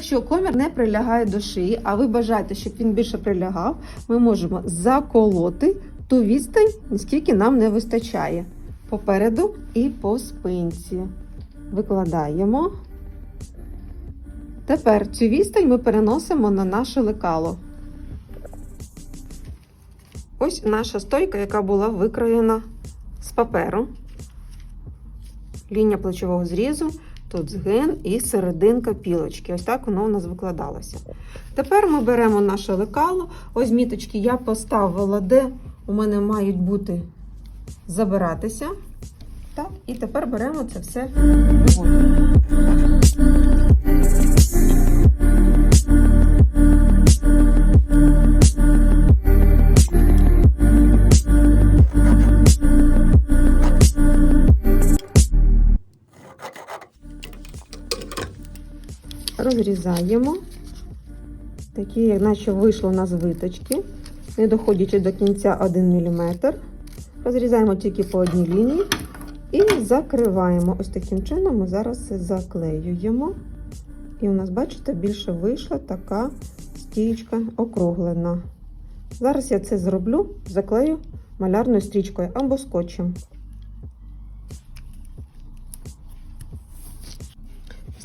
якщо комір не прилягає до шиї, а ви бажаєте, щоб він більше прилягав, ми можемо заколоти ту відстань, наскільки нам не вистачає. Попереду і по спинці. Викладаємо. Тепер цю відстань ми переносимо на наше лекало. Ось наша стойка, яка була викроєна з паперу. Лінія плечового зрізу, тут згин і серединка пілочки. Ось так воно у нас викладалося. Тепер ми беремо наше лекало. Ось міточки я поставила, де у мене мають бути забиратися. Так, і тепер беремо це все виводимо. Розрізаємо. Такі, як наче вийшло у нас виточки, не доходячи до кінця 1 мм. Розрізаємо тільки по одній лінії і закриваємо. Ось таким чином ми зараз заклеюємо. І у нас, бачите, більше вийшла така стічка округлена. Зараз я це зроблю, заклею малярною стрічкою або скотчем.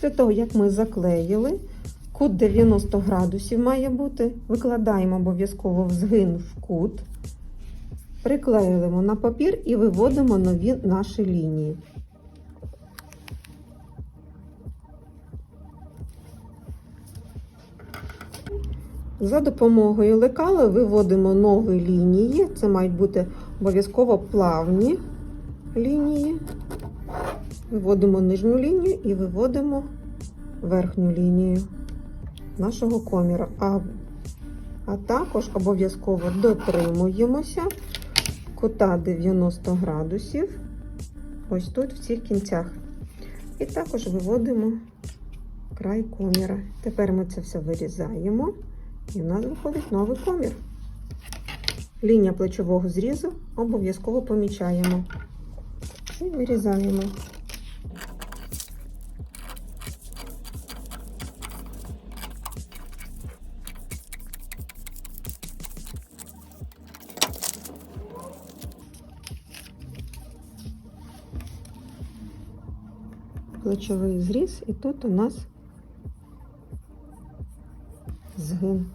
Після того, як ми заклеїли, кут 90 градусів має бути, викладаємо обов'язково в згин в кут, приклеюємо на папір і виводимо нові наші лінії. За допомогою лекала виводимо нові лінії. Це мають бути обов'язково плавні лінії. Виводимо нижню лінію і виводимо верхню лінію нашого коміра. А, а також обов'язково дотримуємося кута 90 градусів, ось тут в цих кінцях. І також виводимо край коміра. Тепер ми це все вирізаємо, і в нас виходить новий комір. Лінія плечового зрізу обов'язково помічаємо і вирізаємо. Плечовий зріз, і тут у нас згин.